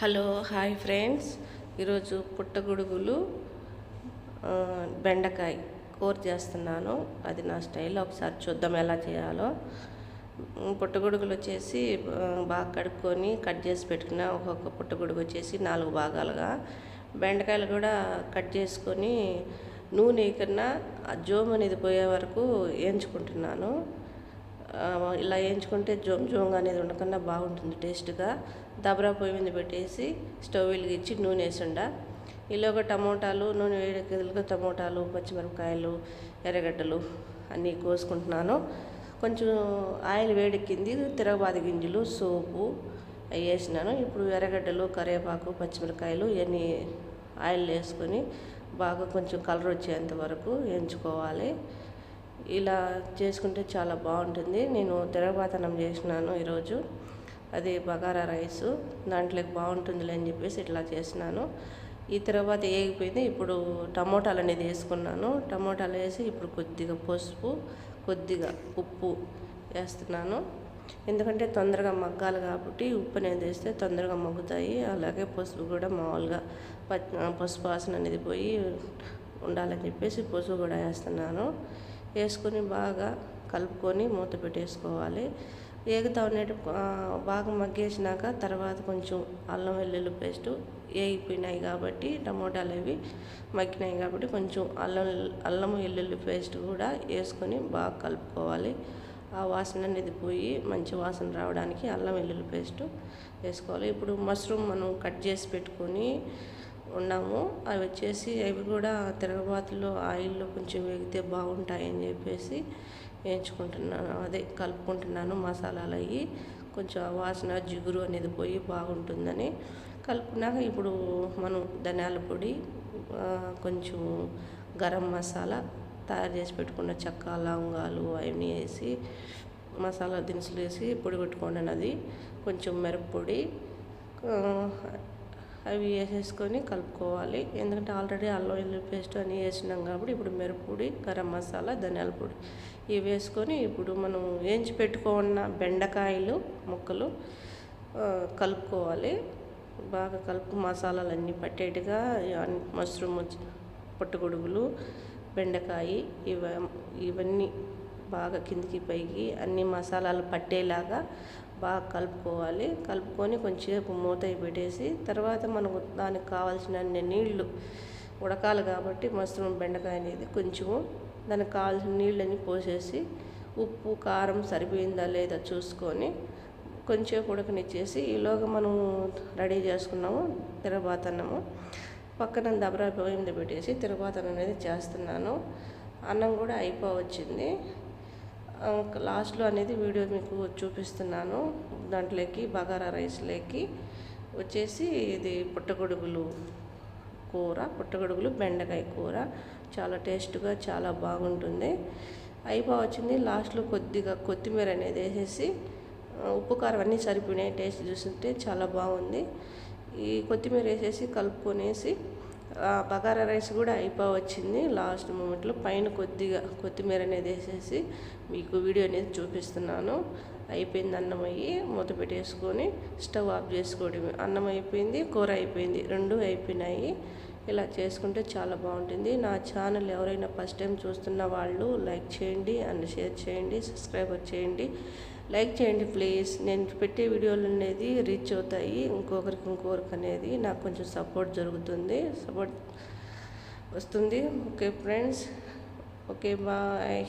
Hello hi friends. ఈరోజు పుట్టగొడుగులు బెండకాయ కూర చేస్తున్నాను. అది నా స్టైల్. ఒకసారి చూద్దాం ఎలా చేయాలో. పుట్టగొడుగులు వచ్చేసి బాగా కడుక్కొని కట్ చేసి పెట్టుకున్న ఒక్కొక్క పుట్టగొడుగు వచ్చేసి నాలుగు భాగాలుగా. బెండకాయలు కూడా కట్ చేసుకొని నూనె కన్నా ఆ జోమ్ అనేది పోయే వరకు వేయించుకుంటున్నాను. ఇలా వేయించుకుంటే జోమ్ జోమ్గా అనేది ఉండకుండా బాగుంటుంది టేస్ట్గా. దబరా పొయ్యి మీద పెట్టేసి స్టవ్ వెలిగించి నూనె వేసిండ. ఈలోగా టమోటాలు నూనె వేడికి టమోటాలు పచ్చిమిరపకాయలు ఎర్రగడ్డలు అన్నీ కోసుకుంటున్నాను. కొంచెం ఆయిల్ వేడెక్కింది తిరగబాది గింజలు సోపు అవి వేసినాను. ఇప్పుడు ఎర్రగడ్డలు కరివేపాకు పచ్చిమిరపకాయలు ఇవన్నీ ఆయిల్ వేసుకొని బాగా కొంచెం కలర్ వచ్చేంత వరకు వేయించుకోవాలి. ఇలా చేసుకుంటే చాలా బాగుంటుంది. నేను తిరగబాతనం చేసినాను ఈరోజు. అది బగారా రైసు. దాంట్లోకి బాగుంటుందిలే అని చెప్పేసి ఇట్లా చేసినాను. ఈ తర్వాత ఏగిపోయింది. ఇప్పుడు టమోటాలు అనేది వేసుకున్నాను. టమోటాలు వేసి ఇప్పుడు కొద్దిగా పసుపు కొద్దిగా ఉప్పు వేస్తున్నాను. ఎందుకంటే తొందరగా మగ్గాలి కాబట్టి ఉప్పు అనేది వేస్తే తొందరగా మగ్గుతాయి. అలాగే పసుపు కూడా మామూలుగా ప- పసుపు వాసన అనేది పోయి ఉండాలని చెప్పేసి పసుపు కూడా వేస్తున్నాను. వేసుకొని బాగా కలుపుకొని మూత పెట్టేసుకోవాలి. ఏగుతా ఉండేటి బాగా మగ్గేసినాక తర్వాత కొంచెం అల్లం వెల్లుల్లి పేస్టు వేగిపోయినాయి కాబట్టి టమోటాలు అవి మగ్గినాయి కాబట్టి కొంచెం అల్లం అల్లం వెల్లుల్లి పేస్ట్ కూడా వేసుకొని బాగా కలుపుకోవాలి. ఆ వాసన అనేది పోయి మంచి వాసన రావడానికి అల్లం వెల్లుల్లి పేస్ట్ వేసుకోవాలి. ఇప్పుడు మష్రూమ్ మనం కట్ చేసి పెట్టుకొని ఉన్నాము. అవి వచ్చేసి అవి కూడా తిరగబాతులో ఆయిల్లో కొంచెం వేగితే బాగుంటాయని చెప్పేసి వేయించుకుంటున్నాను. అదే కలుపుకుంటున్నాను మసాలాలు అవి కొంచెం వాసన జిగురు అనేది పోయి బాగుంటుందని కలుపుకున్నాక ఇప్పుడు మనం ధనియాల పొడి కొంచెం గరం మసాలా తయారు చేసి పెట్టుకున్న చెక్క లవంగాలు అవన్నీ వేసి మసాలా దినుసులు వేసి పొడి పెట్టుకోండి అది కొంచెం మిరప్పొడి అవి వేసేసుకొని కలుపుకోవాలి. ఎందుకంటే ఆల్రెడీ అల్లం ఎల్లు పేస్ట్ అని వేసినాం కాబట్టి ఇప్పుడు మిరప్పొడి గరం మసాలా ధనియాల పొడి. ఇవి వేసుకొని ఇప్పుడు మనం వేయించి పెట్టుకున్న బెండకాయలు ముక్కలు కలుపుకోవాలి. బాగా కలుపు మసాలాలు అన్నీ పట్టేట్టుగా మష్రూమ్ పుట్టగొడుగులు బెండకాయ ఇవ ఇవన్నీ బాగా కిందికి పైకి అన్ని మసాలాలు పట్టేలాగా బాగా కలుపుకోవాలి. కలుపుకొని కొంచెంసేపు మూత పెట్టేసి తర్వాత మనకు దానికి కావాల్సిన నీళ్ళు ఉడకాలి కాబట్టి మష్రూమ్ బెండకాయ అనేది కొంచెము దానికి కావాల్సిన నీళ్ళని పోసేసి ఉప్పు కారం సరిపోయిందా లేదా చూసుకొని కొంచెం ఉడకనిచ్చేసి ఈలోగా మనం రెడీ చేసుకున్నాము తిరగబాతన్నము పక్కన దబరా పోయింది పెట్టేసి తిరగబాతనం అనేది చేస్తున్నాను. అన్నం కూడా అయిపోవచ్చింది. లాస్ట్లో అనేది వీడియో మీకు చూపిస్తున్నాను. దాంట్లోకి బగారా రైస్లోకి వచ్చేసి ఇది పుట్టగొడుగులు కూర పుట్టగొడుగులు బెండకాయ కూర. చాలా టేస్ట్గా చాలా బాగుంటుంది. అయిపోవచ్చింది లాస్ట్లో కొద్దిగా కొత్తిమీర అనేది వేసేసి ఉప్పు కారం అన్నీ సరిపోయినాయి. టేస్ట్ చూస్తుంటే చాలా బాగుంది. ఈ కొత్తిమీర వేసేసి కలుపుకొనేసి బగారా రైస్ కూడా అయిపోవచ్చింది. లాస్ట్ మూమెంట్లో పైన కొద్దిగా కొత్తిమీర అనేది వేసేసి మీకు వీడియో అనేది చూపిస్తున్నాను. అయిపోయింది అన్నం అయ్యి మూత పెట్టేసుకొని స్టవ్ ఆఫ్ చేసుకోవడమే. అన్నం అయిపోయింది కూర అయిపోయింది. రెండు అయిపోయినాయి. ఇలా చేసుకుంటే చాలా బాగుంటుంది. నా ఛానల్ ఎవరైనా ఫస్ట్ టైం చూస్తున్న వాళ్ళు లైక్ చేయండి అండ్ షేర్ చేయండి సబ్స్క్రైబర్ చేయండి. లైక్ చేయండి ప్లీజ్. నేను పెట్టే వీడియోలు అనేది రీచ్ అవుతాయి. ఇంకొకరికి ఇంకొకరికి అనేది నాకు కొంచెం సపోర్ట్ జరుగుతుంది. సపోర్ట్ వస్తుంది. Okay friends. Okay bye.